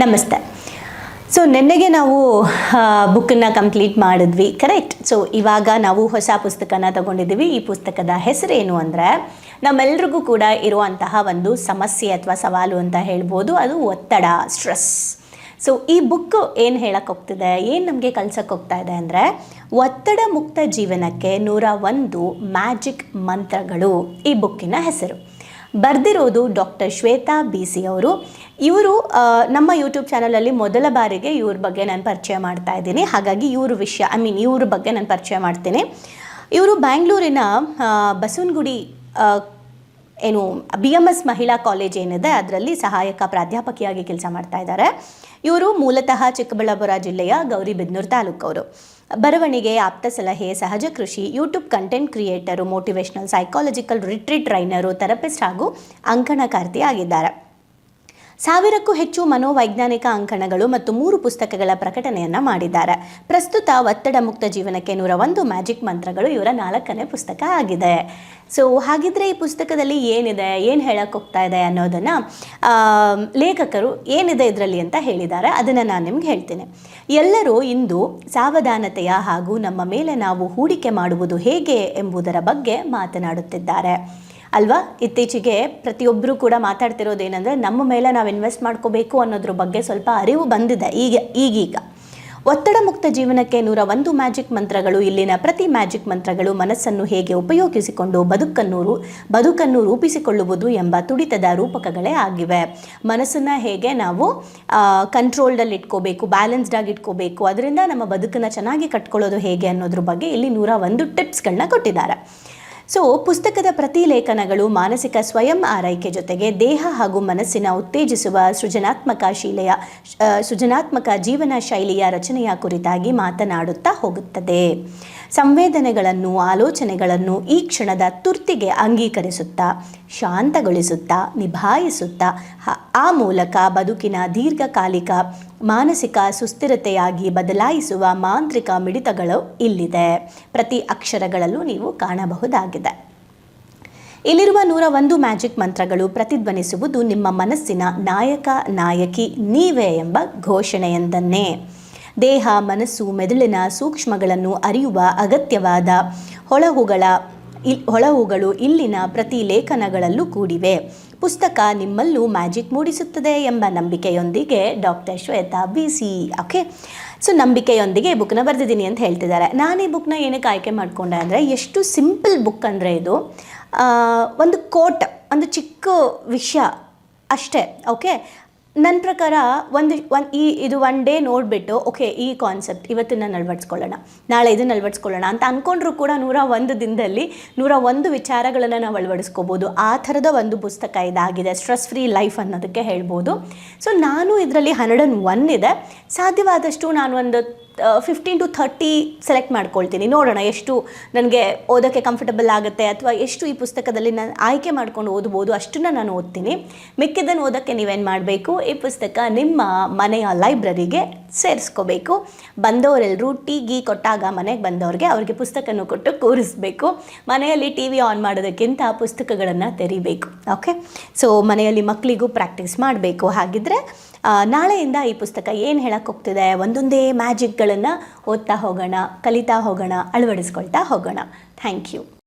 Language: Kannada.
ನಮಸ್ತೆ. ಸೊ ನಿನ್ನೆಗೆ ನಾವು ಬುಕ್ಕನ್ನು ಕಂಪ್ಲೀಟ್ ಮಾಡಿದ್ವಿ ಕರೆಕ್ಟ್ ಸೊ ಇವಾಗ ನಾವು ಹೊಸ ಪುಸ್ತಕನ ತಗೊಂಡಿದ್ದೀವಿ. ಈ ಪುಸ್ತಕದ ಹೆಸರೇನು ಅಂದರೆ, ನಮ್ಮೆಲ್ರಿಗೂ ಕೂಡ ಇರುವಂತಹ ಒಂದು ಸಮಸ್ಯೆ ಅಥವಾ ಸವಾಲು ಅಂತ ಹೇಳ್ಬೋದು. ಅದು ಒತ್ತಡ ಸ್ಟ್ರೆಸ್ ಸೊ ಈ ಬುಕ್ ಏನು ಹೇಳಕ್ಕೆ ಹೋಗ್ತಿದೆ, ಏನು ನಮಗೆ ಕಲ್ಸಕ್ಕೆ ಹೋಗ್ತಾ ಇದೆ ಅಂದರೆ, ಒತ್ತಡ ಮುಕ್ತ ಜೀವನಕ್ಕೆ ನೂರ ಒಂದು ಮ್ಯಾಜಿಕ್ ಮಂತ್ರಗಳು ಈ ಬುಕ್ಕಿನ ಹೆಸರು. ಬರೆದಿರೋದು ಡಾಕ್ಟರ್ ಶ್ವೇತಾ ಬಿ ಸಿ ಅವರು. ಇವರು ನಮ್ಮ ಯೂಟ್ಯೂಬ್ ಚಾನಲಲ್ಲಿ ಮೊದಲ ಬಾರಿಗೆ ಇವ್ರ ಬಗ್ಗೆ ನಾನು ಪರಿಚಯ ಮಾಡ್ತಾ ಇದ್ದೀನಿ. ಹಾಗಾಗಿ ಇವ್ರ ವಿಷಯ ಐ ಮೀನ್ ಇವ್ರ ಬಗ್ಗೆ ನಾನು ಪರಿಚಯ ಮಾಡ್ತೇನೆ. ಇವರು ಬ್ಯಾಂಗ್ಳೂರಿನ ಬಸವನಗುಡಿ ಏನು ಬಿ ಎಂ ಎಸ್ ಮಹಿಳಾ ಕಾಲೇಜ್ ಏನಿದೆ, ಅದರಲ್ಲಿ ಸಹಾಯಕ ಪ್ರಾಧ್ಯಾಪಕಿಯಾಗಿ ಕೆಲಸ ಮಾಡ್ತಾ ಇದ್ದಾರೆ ಇವರು ಮೂಲತಃ ಚಿಕ್ಕಬಳ್ಳಾಪುರ ಜಿಲ್ಲೆಯ ಗೌರಿಬಿದನೂರು ತಾಲೂಕವರು. ಬರವಣಿಗೆ, ಆಪ್ತ ಸಲಹೆ, ಸಹಜ ಕೃಷಿ YouTube content creator motivational psychological retreat trainer therapist ಹಾಗೂ ಅಂಕಣಕಾರ್ತಿ ಆಗಿದ್ದಾರೆ. ಸಾವಿರಕ್ಕೂ ಹೆಚ್ಚು ಮನೋವೈಜ್ಞಾನಿಕ ಅಂಕಣಗಳು ಮತ್ತು ಮೂರು ಪುಸ್ತಕಗಳ ಪ್ರಕಟಣೆಯನ್ನು ಮಾಡಿದ್ದಾರೆ. ಪ್ರಸ್ತುತ ಒತ್ತಡ ಮುಕ್ತ ಜೀವನಕ್ಕೆ ನೂರ ಒಂದು ಮ್ಯಾಜಿಕ್ ಮಂತ್ರಗಳು ಇವರ ನಾಲ್ಕನೇ ಪುಸ್ತಕ ಆಗಿದೆ. ಸೊ ಹಾಗಿದ್ರೆ ಈ ಪುಸ್ತಕದಲ್ಲಿ ಏನಿದೆ, ಏನು ಹೇಳಕ್ಕೆ ಹೋಗ್ತಾ ಇದೆ ಅನ್ನೋದನ್ನು ಲೇಖಕರು ಏನಿದೆ ಇದರಲ್ಲಿ ಅಂತ ಹೇಳಿದ್ದಾರೆ. ಅದನ್ನು ನಾನು ನಿಮ್ಗೆ ಹೇಳ್ತೀನಿ. ಎಲ್ಲರೂ ಇಂದು ಸಾವಧಾನತೆಯ ಹಾಗೂ ನಮ್ಮ ಮೇಲೆ ನಾವು ಹೂಡಿಕೆ ಮಾಡುವುದು ಹೇಗೆ ಎಂಬುದರ ಬಗ್ಗೆ ಮಾತನಾಡುತ್ತಿದ್ದಾರೆ. ಅಲ್ವಾ? ಇತ್ತೀಚೆಗೆ ಪ್ರತಿಯೊಬ್ಬರು ಕೂಡ ಮಾತಾಡ್ತಿರೋದೇನೆಂದರೆ, ನಮ್ಮ ಮೇಲೆ ನಾವು ಇನ್ವೆಸ್ಟ್ ಮಾಡ್ಕೋಬೇಕು ಅನ್ನೋದ್ರ ಬಗ್ಗೆ ಸ್ವಲ್ಪ ಅರಿವು ಬಂದಿದೆ ಈಗ, ಈಗೀಗ. ಒತ್ತಡ ಮುಕ್ತ ಜೀವನಕ್ಕೆ ನೂರ ಒಂದು ಮ್ಯಾಜಿಕ್ ಮಂತ್ರಗಳು, ಇಲ್ಲಿನ ಪ್ರತಿ ಮ್ಯಾಜಿಕ್ ಮಂತ್ರಗಳು ಮನಸ್ಸನ್ನು ಹೇಗೆ ಉಪಯೋಗಿಸಿಕೊಂಡು ಬದುಕನ್ನು ರೂ- ಬದುಕನ್ನು ರೂಪಿಸಿಕೊಳ್ಳುವುದು ಎಂಬ ತುಡಿತದ ರೂಪಕಗಳೇ ಆಗಿವೆ. ಮನಸ್ಸನ್ನು ಹೇಗೆ ನಾವು ಕಂಟ್ರೋಲ್ಡಲ್ಲಿ ಇಟ್ಕೋಬೇಕು ಬ್ಯಾಲೆನ್ಸ್ಡ್ ಆಗಿ ಇಟ್ಕೋಬೇಕು ಅದರಿಂದ ನಮ್ಮ ಬದುಕನ್ನು ಚೆನ್ನಾಗಿ ಕಟ್ಕೊಳ್ಳೋದು ಹೇಗೆ ಅನ್ನೋದ್ರ ಬಗ್ಗೆ ಇಲ್ಲಿ ನೂರ ಒಂದು ಟಿಪ್ಸ್ಗಳನ್ನ ಕೊಟ್ಟಿದ್ದಾರೆ. ಸೊ ಪುಸ್ತಕದ ಪ್ರತಿ ಲೇಖನಗಳು ಮಾನಸಿಕ ಸ್ವಯಂ ಆರೈಕೆ ಜೊತೆಗೆ ದೇಹ ಹಾಗೂ ಮನಸ್ಸಿನ ಉತ್ತೇಜಿಸುವ ಸೃಜನಾತ್ಮಕ ಶೀಲೆಯ ಸೃಜನಾತ್ಮಕ ಜೀವನ ಶೈಲಿಯ ರಚನೆಯ ಕುರಿತಾಗಿ ಮಾತನಾಡುತ್ತಾ ಹೋಗುತ್ತದೆ. ಸಂವೇದನೆಗಳನ್ನು, ಆಲೋಚನೆಗಳನ್ನು ಈ ಕ್ಷಣದ ತುರ್ತಿಗೆ ಅಂಗೀಕರಿಸುತ್ತಾ, ಶಾಂತಗೊಳಿಸುತ್ತಾ, ನಿಭಾಯಿಸುತ್ತಾ ಆ ಮೂಲಕ ಬದುಕಿನ ದೀರ್ಘಕಾಲಿಕ, ಮಾನಸಿಕ ಸುಸ್ಥಿರತೆಯಾಗಿ ಬದಲಾಯಿಸುವ ಮಾಂತ್ರಿಕ ಮಿಡಿತಗಳು ಇಲ್ಲಿದೆ. ಪ್ರತಿ ಅಕ್ಷರಗಳಲ್ಲೂ ನೀವು ಕಾಣಬಹುದಾಗಿದೆ. ಇಲ್ಲಿರುವ ನೂರ ಒಂದು ಮ್ಯಾಜಿಕ್ ಮಂತ್ರಗಳು ಪ್ರತಿಧ್ವನಿಸುವುದು ನಿಮ್ಮ ಮನಸ್ಸಿನ ನಾಯಕ ನಾಯಕಿ ನೀವೇ ಎಂಬ ಘೋಷಣೆಯೊಂದನ್ನೇ. ದೇಹ, ಮನಸ್ಸು, ಮೆದುಳಿನ ಸೂಕ್ಷ್ಮಗಳನ್ನು ಅರಿಯುವ ಅಗತ್ಯವಾದ ಹೊಳಹುಗಳ ಇಲ್, ಹೊಳಹುಗಳು ಇಲ್ಲಿನ ಪ್ರತಿ ಲೇಖನಗಳಲ್ಲೂ ಕೂಡಿವೆ. ಪುಸ್ತಕ ನಿಮ್ಮಲ್ಲೂ ಮ್ಯಾಜಿಕ್ ಮೂಡಿಸುತ್ತದೆ ಎಂಬ ನಂಬಿಕೆಯೊಂದಿಗೆ doctor Shwetha B C. Okay, so ನಂಬಿಕೆಯೊಂದಿಗೆ ಬುಕ್ನ ಬರೆದಿದ್ದೀನಿ ಅಂತ ಹೇಳ್ತಿದ್ದಾರೆ. ನಾನು ಈ ಬುಕ್ನ ಏನಕ್ಕೆ ಆಯ್ಕೆ ಮಾಡಿಕೊಂಡೆ ಅಂದರೆ, ಎಷ್ಟು ಸಿಂಪಲ್ ಬುಕ್ ಅಂದರೆ ಇದು ಒಂದು ಕೋಟ್, ಒಂದು ಚಿಕ್ಕ ವಿಷಯ ಅಷ್ಟೇ, ಓಕೆ? ನನ್ನ ಪ್ರಕಾರ ಒಂದು ಒಂದು ಈ ಇದು ಒನ್ ಡೇ ನೋಡಿಬಿಟ್ಟು ಓಕೆ ಈ ಕಾನ್ಸೆಪ್ಟ್ ಇವತ್ತನ್ನು ಅಳವಡಿಸ್ಕೊಳ್ಳೋಣ ನಾಳೆ ಇದನ್ನು ಅಳವಡಿಸ್ಕೊಳ್ಳೋಣ ಅಂತ ಅಂದ್ಕೊಂಡ್ರೂ ಕೂಡ ನೂರ ಒಂದು ದಿನದಲ್ಲಿ ನೂರ ಒಂದು ವಿಚಾರಗಳನ್ನು ನಾವು ಅಳವಡಿಸ್ಕೋಬೋದು. ಆ ಥರದ ಒಂದು ಪುಸ್ತಕ ಇದಾಗಿದೆ ಸ್ಟ್ರೆಸ್ ಫ್ರೀ ಲೈಫ್ ಅನ್ನೋದಕ್ಕೆ ಹೇಳ್ಬೋದು. ಸೊ ನಾನು ಇದರಲ್ಲಿ ಹಂಡ್ರೆಡ್ ಒನ್ ಇದೆ. ಸಾಧ್ಯವಾದಷ್ಟು ನಾನು ಒಂದು ಫಿಫ್ಟೀನ್ ಟು ಥರ್ಟಿ ಸೆಲೆಕ್ಟ್ ಮಾಡ್ಕೊಳ್ತೀನಿ. ನೋಡೋಣ ಎಷ್ಟು ನನಗೆ ಓದೋಕ್ಕೆ ಕಂಫರ್ಟಬಲ್ ಆಗುತ್ತೆ ಅಥವಾ ಎಷ್ಟು ಈ ಪುಸ್ತಕದಲ್ಲಿ ನಾನು ಆಯ್ಕೆ ಮಾಡ್ಕೊಂಡು ಓದ್ಬೋದು ಅಷ್ಟನ್ನು ನಾನು ಓದ್ತೀನಿ. ಮಿಕ್ಕಿದ್ದನ್ನು ಓದೋಕ್ಕೆ ನೀವೇನು ಮಾಡಬೇಕು? ಈ ಪುಸ್ತಕ ನಿಮ್ಮ ಮನೆಯ ಲೈಬ್ರರಿಗೆ ಸೇರಿಸ್ಕೋಬೇಕು. ಬಂದವರೆಲ್ಲರೂ ಟೀ, ಗೀ ಕೊಟ್ಟಾಗ ಮನೆಗೆ ಬಂದವ್ರಿಗೆ ಅವ್ರಿಗೆ ಪುಸ್ತಕನೂ ಕೊಟ್ಟು ಕೂರಿಸ್ಬೇಕು. ಮನೆಯಲ್ಲಿ ಟಿ ವಿ ಆನ್ ಮಾಡೋದಕ್ಕಿಂತ ಪುಸ್ತಕಗಳನ್ನು ತೆರಿಬೇಕು. ಓಕೆ ಸೊ ಮನೆಯಲ್ಲಿ ಮಕ್ಕಳಿಗೂ ಪ್ರಾಕ್ಟೀಸ್ ಮಾಡಬೇಕು. ಹಾಗಿದ್ರೆ ನಾಳೆಯಿಂದ ಈ ಪುಸ್ತಕ ಏನು ಹೇಳಕ್ಕೆ ಹೋಗ್ತಿದೆ? ಒಂದೊಂದೇ ಮ್ಯಾಜಿಕ್ಗಳನ್ನು ಓದ್ತಾ ಹೋಗೋಣ, ಕಲಿತಾ ಹೋಗೋಣ, ಅಳವಡಿಸ್ಕೊಳ್ತಾ ಹೋಗೋಣ. Thank you.